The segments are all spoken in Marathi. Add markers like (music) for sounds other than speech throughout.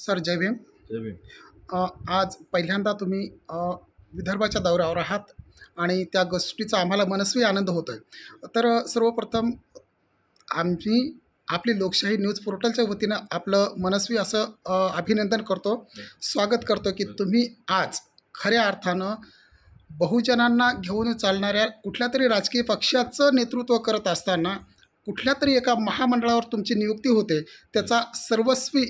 सर जय भीम. जय भीम. आज पहिल्यांदा तुम्ही विदर्भाच्या दौऱ्यावर आहात आणि त्या गोष्टीचा आम्हाला मनस्वी आनंद होतो आहे तर सर्वप्रथम आम्ही आपली लोकशाही न्यूज पोर्टलच्या वतीनं आपलं मनस्वी असं अभिनंदन करतो. स्वागत करतो की तुम्ही आज खऱ्या अर्थानं बहुजनांना घेऊन चालणाऱ्या कुठल्या तरी राजकीय पक्षाचं नेतृत्व करत असताना कुठल्या तरी एका महामंडळावर तुमची नियुक्ती होते त्याचा सर्वस्वी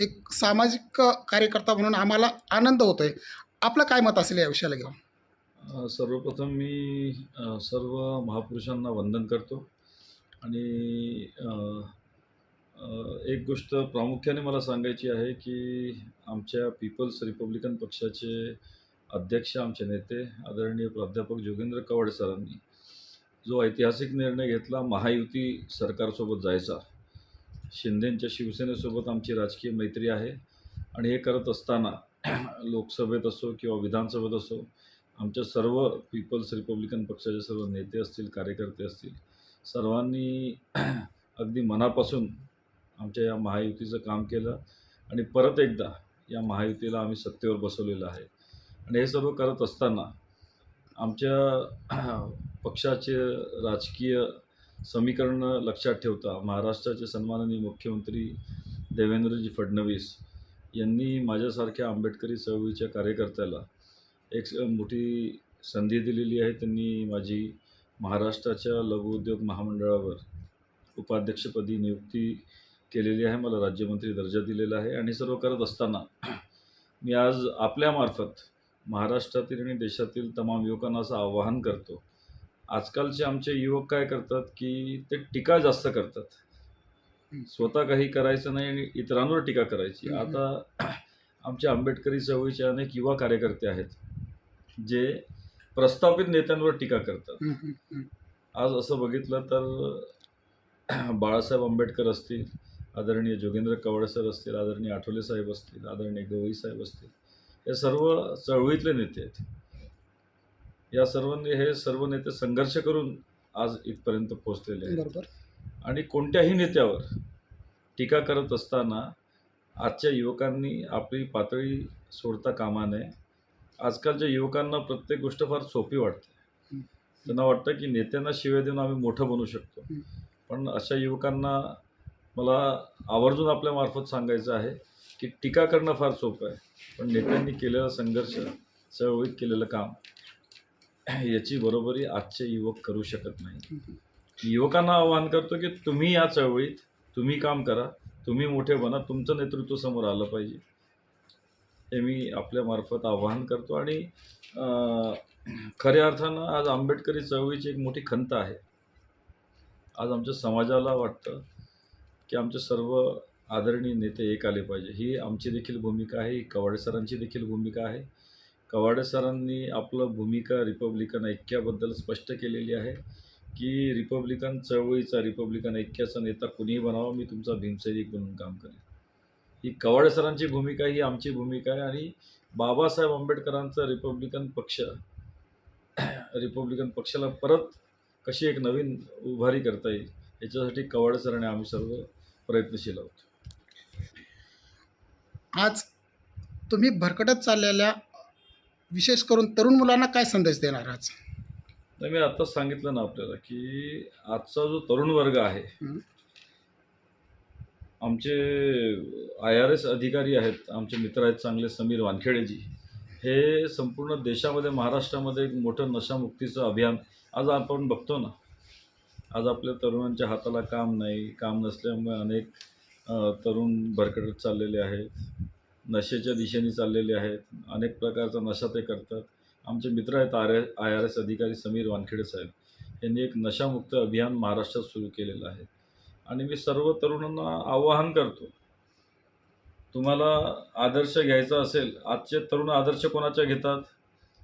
एक सामाजिक कार्यकर्ता म्हणून आम्हाला आनंद होतो आहे आपलं काय मत असेल या विषयाला घेऊन? सर्वप्रथम मी सर्व महापुरुषांना वंदन करतो. आणि एक गोष्ट प्रामुख्याने मला सांगायची आहे की आमच्या पीपल्स रिपब्लिकन पक्षाचे अध्यक्ष आमचे नेते आदरणीय प्राध्यापक जोगेंद्र कवड सरांनी जो ऐतिहासिक निर्णय घेतला महायुती सरकारसोबत जायचा. शिंदेंच्या शिवसेनेसोबत आमची राजकीय मैत्री आहे. आणि हे करत असताना (clears throat) लोकसभेत असो किंवा विधानसभेत असो आमच्या सर्व पीपल्स रिपब्लिकन पक्षाचे सर्व नेते असतील कार्यकर्ते असतील सर्वांनी (clears throat) अगदी मनापासून आमच्या या महायुतीचं काम केलं आणि परत एकदा या महायुतीला आम्ही सत्तेवर बसवलेलं आहे. आणि हे सर्व करत असताना आमच्या (clears throat) पक्षाचे राजकीय समीकरणं लक्षात ठेवता महाराष्ट्राचे सन्माननीय मुख्यमंत्री देवेंद्रजी फडणवीस यांनी माझ्यासारख्या आंबेडकरी चळवळीच्या कार्यकर्त्याला एक मोठी संधी दिलेली आहे. त्यांनी माझी महाराष्ट्राच्या लघुउद्योग महामंडळावर उपाध्यक्षपदी नियुक्ती केलेली आहे. मला राज्यमंत्री दर्जा दिलेला आहे आणि सर्व करत असताना मी आज आपल्यामार्फत महाराष्ट्रातील आणि देशातील तमाम युवकांना असं आवाहन करतो आजकालचे आमचे युवक काय करतात की ते टीका जास्त करतात. स्वतः काही करायचं नाही आणि इतरांवर टीका करायची. आता आमचे आंबेडकरी चळवळीचे अनेक युवा कार्यकर्ते आहेत जे प्रस्थापित नेत्यांवर टीका करतात. आज असं बघितलं तर बाळासाहेब आंबेडकर असतील आदरणीय जोगेंद्र कवडे सर असतील आदरणीय आठवले साहेब असतील आदरणीय गवई साहेब असतील हे सर्व चळवळीतले नेते आहेत. या सर्वांनी हे सर्व नेते संघर्ष करून आज इथपर्यंत पोहोचलेले आहेत. बरोबर. आणि कोणत्याही नेत्यावर टीका करत असताना आजच्या युवकांनी आपली पातळी सोडता कामा नये. आजकालच्या युवकांना प्रत्येक गोष्ट फार सोपी वाटते. त्यांना वाटतं की नेत्यांना शिवाय देऊन आम्ही मोठं बनू शकतो. पण अशा युवकांना मला आवर्जून आपल्या मार्फत सांगायचं आहे की टीका करणं फार सोपं आहे. पण नेत्यांनी केलेला संघर्ष चळवळीत केलेलं काम याची बरोबरी आजचे युवक करू शकत नाही. युवकांना आवाहन करतो की तुम्ही या चळवळीत तुम्ही काम करा तुम्ही मोठे बना तुमचं नेतृत्व समोर आलं पाहिजे. हे मी आपल्यामार्फत आवाहन करतो आणि खऱ्या अर्थानं आज आंबेडकरी चळवळीची एक मोठी खंत आहे. आज आमच्या समाजाला वाटतं की आमचे सर्व आदरणीय नेते एक आले पाहिजे. ही आमची देखील भूमिका आहे ही कवाडे सरांची देखील भूमिका आहे. कवाडे सरांनी आपलं भूमिका रिपब्लिकन ऐक्याबद्दल स्पष्ट केलेली आहे की रिपब्लिकन चळवळीचा रिपब्लिकन ऐक्याचा नेता कुणीही बनावा मी तुमचा भीमसैनिक म्हणून काम करेन. ही कवाडे सरांची भूमिका ही आमची भूमिका आहे आणि बाबासाहेब आंबेडकरांचा रिपब्लिकन पक्ष (clears throat) रिपब्लिकन पक्षाला परत कशी एक नवीन उभारी करता येईल याच्यासाठी कवाडे सरांनी आम्ही सर्व प्रयत्नशील आहोत. आज तुम्ही भरकटत चाललेल्या विशेष करून तरुण मुलांना काय संदेश देणार आज? नाही मी आत्ताच सांगितलं ना आपल्याला की आजचा जो तरुण वर्ग आहे हं. आमचे आय आर एस अधिकारी आहेत आमचे मित्र आहेत चांगले समीर वानखेडेजी. हे संपूर्ण देशामध्ये महाराष्ट्रामध्ये एक मोठं नशामुक्तीचं अभियान आज आपण बघतो ना. आज आपल्या तरुणांच्या हाताला काम नाही काम नसल्यामुळे अनेक अ, तरुण भरकटत चाललेले आहेत. नशेच्या दिशेने चाललेले आहेत. अनेक प्रकारचा नशा ते करतात. आमचे मित्र आहेत आर आय आर एस अधिकारी समीर वानखेडे साहेब. यांनी एक नशामुक्त अभियान महाराष्ट्रात सुरू केलेलं आहे. आणि मी सर्व तरुणांना आवाहन करतो तुम्हाला आदर्श घ्यायचा असेल आजचे तरुण आदर्श कोणाच्या घेतात?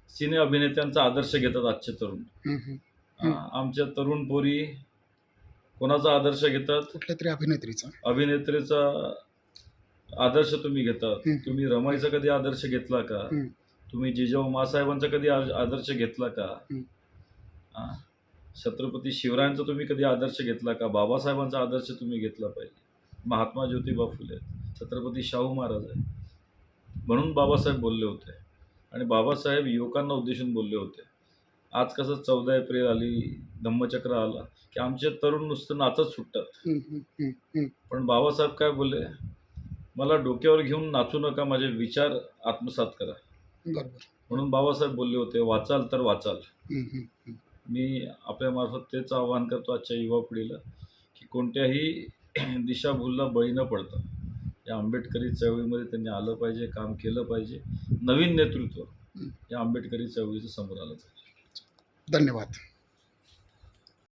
सिने अभिनेत्यांचा आदर्श घेतात आजचे तरुण. आमच्या तरुण पोरी कोणाचा आदर्श घेतात? कुठल्या तरी अभिनेत्रीचा. अभिनेत्रीचा आदर्श तुम्ही घेतात हं. तुम्ही रमाईचा कधी आदर्श घेतला का. तुम्ही जिजाऊ मासाहेबांचा कधी आदर्श घेतला का? छत्रपती शिवरायांचा तुम्ही कधी आदर्श घेतला का? बाबासाहेबांचा आदर्श तुम्ही घेतला पाहिजे. महात्मा ज्योतिबा फुले छत्रपती शाहू महाराज आहेत. म्हणून बाबासाहेब बोलले होते. आणि बाबासाहेब युवकांना उद्देशून बोलले होते. आज कसं चौदा एप्रिल आली धम्मचक्र आला की आमचे तरुण नुसतं नाचत सुटतात. पण बाबासाहेब काय बोलले? मला डोक्यावर घेऊन नाचू नका माझे विचार आत्मसात करा. बरोबर. म्हणून बाबासाहेब बोलले होते वाचाल तर वाचाल. मी आपल्यामार्फत तेच आवाहन करतो आजच्या युवा पिढीला की कोणत्याही (clears throat) दिशाभूलला बळी न पडता या आंबेडकरी चळवळीमध्ये त्यांनी आलं पाहिजे काम केलं पाहिजे नवीन नेतृत्व या आंबेडकरी चळवळीचं समोर आलं पाहिजे. धन्यवाद.